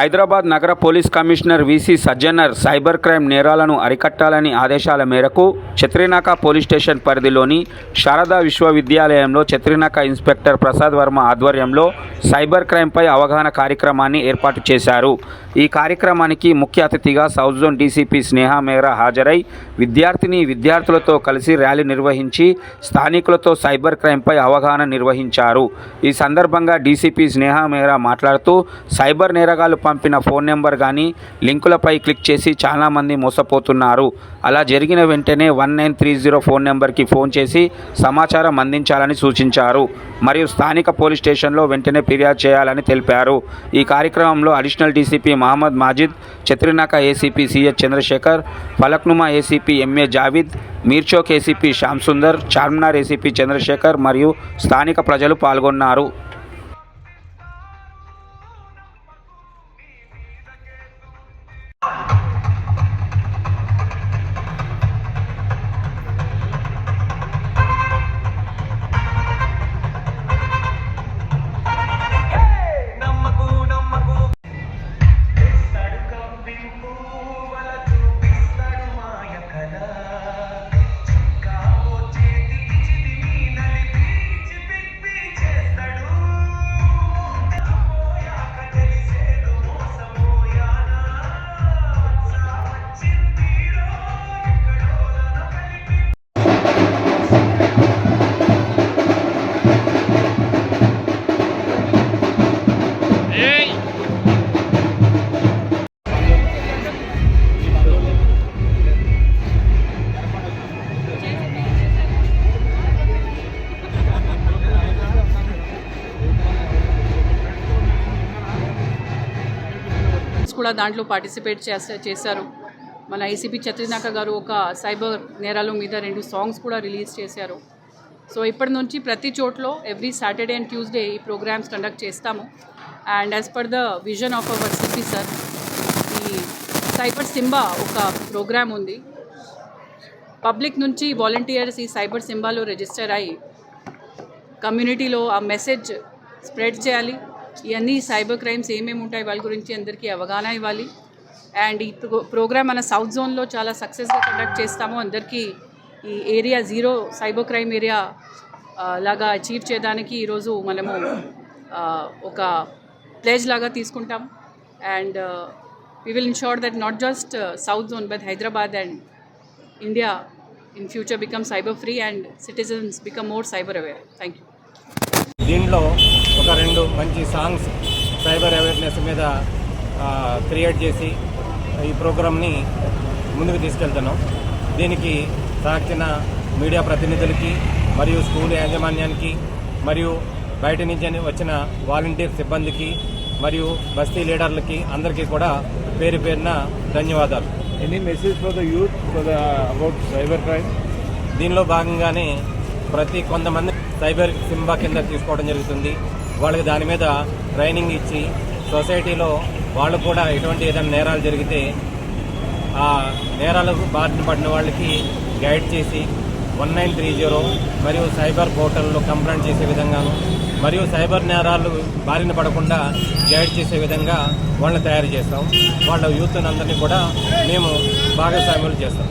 హైదరాబాద్ నగర police commissioner VC Sajjanar cyber crime నేరాలను అరికట్టాలని ఆదేశాల మేరకు చత్రినాక పోలీస్ స్టేషన్ పరిధిలోని శారదా విశ్వవిద్యాలయంలో చత్రినాక ఇన్స్పెక్టర్ ప్రసాద్ వర్మ ఆధ్వర్యంలో సైబర్ క్రైమ్పై అవగాహన కార్యక్రమాన్ని ఏర్పాటు చేశారు. ఈ కార్యక్రమానికి ముఖ్య అతిథిగా సౌత్ జోన్ డీసీపీ స్నేహ మేరా హాజరై విద్యార్థిని విద్యార్థులతో కలిసి ర్యాలీ నిర్వహించి స్థానికులతో సైబర్ క్రైమ్పై అవగాహన నిర్వహించారు. ఈ సందర్భంగా డీసీపీ స్నేహ మేరా మాట్లాడుతూ సైబర్ నేరగాళ్ళు పంపిన ఫోన్ నెంబర్ కానీ లింకులపై క్లిక్ చేసి చాలామంది మోసపోతున్నారు. అలా జరిగిన వెంటనే one nine three zero phone నెంబర్కి ఫోన్ చేసి సమాచారం అందించాలని సూచించారు. మరియు స్థానిక పోలీస్ స్టేషన్లో వెంటనే ఫిర్యాదు చేయాలని తెలిపారు. ఈ కార్యక్రమంలో additional DCP Mohammed Majid Chatrinaka ACP CH Chandrashekar Falaknuma ACP MA Javed Mirchowk ACP Shyam Sundar Charminar ACP Chandrashekar మరియు స్థానిక ప్రజలు పాల్గొన్నారు. కూడా దాంట్లో పార్టిసిపేట్ చేస్తా చేశారు. మన ఏసీపీ చత్రినాక గారు ఒక సైబర్ నేరాల మీద రెండు సాంగ్స్ కూడా రిలీజ్ చేశారు. సో ఇప్పటి నుంచి ప్రతి చోట్లో ఎవ్రీ సాటర్డే అండ్ ట్యూస్డే ఈ ప్రోగ్రామ్స్ కండక్ట్ చేస్తాము. And as per the vision of our CP sir ఈ సైబర్ సింబా ఒక ప్రోగ్రామ్ ఉంది. పబ్లిక్ నుంచి వాలంటీర్స్ ఈ సైబర్ సింబాలో రిజిస్టర్ అయ్యి కమ్యూనిటీలో ఆ మెసేజ్ స్ప్రెడ్ చేయాలి. ఇవన్నీ సైబర్ క్రైమ్స్ ఏమేమి ఉంటాయి వాళ్ళ గురించి అందరికీ అవగాహన ఇవ్వాలి. అండ్ ఈ ప్రోగ్రామ్ మన సౌత్ జోన్లో చాలా సక్సెస్గా కండక్ట్ చేస్తాము. అందరికీ ఈ area zero cyber crime area లాగా అచీవ్ చేయడానికి ఈరోజు మనము ఒక ప్లేజ్ లాగా తీసుకుంటాం. And we will ensure that not just south zone but Hyderabad and India in future become cyber free and citizens become more cyber aware thank you దీంట్లో ఒక రెండు మంచి సాంగ్స్ సైబర్ అవేర్నెస్ మీద క్రియేట్ చేసి ఈ ప్రోగ్రామ్ని ముందుకు తీసుకెళ్తున్నాం. దీనికి సాక్షిన మీడియా ప్రతినిధులకి మరియు స్కూల్ యాజమాన్యానికి మరియు బయట నుంచి వచ్చిన వాలంటీర్ సిబ్బందికి మరియు బస్తీ లీడర్లకి అందరికీ కూడా పేరు పేరున ధన్యవాదాలు. Any message for the youth for the about cyber crime? దీనిలో భాగంగానే ప్రతి కొంతమంది సైబర్ సింబా కింద తీసుకోవడం జరుగుతుంది. వాళ్ళకి దాని మీద ట్రైనింగ్ ఇచ్చి సొసైటీలో వాళ్ళు కూడా ఎటువంటి ఏదైనా నేరాలు జరిగితే ఆ నేరాలకు బారిన పడిన వాళ్ళకి గైడ్ చేసి వన్ నైన్ త్రీ జీరో మరియు సైబర్ పోర్టల్లో కంప్లైంట్ చేసే విధంగాను మరియు సైబర్ నేరాలు బారిన పడకుండా గైడ్ చేసే విధంగా వాళ్ళని తయారు చేస్తాం. వాళ్ళ యూత్ అందరినీ కూడా మేము భాగస్వామ్యులు చేస్తాం.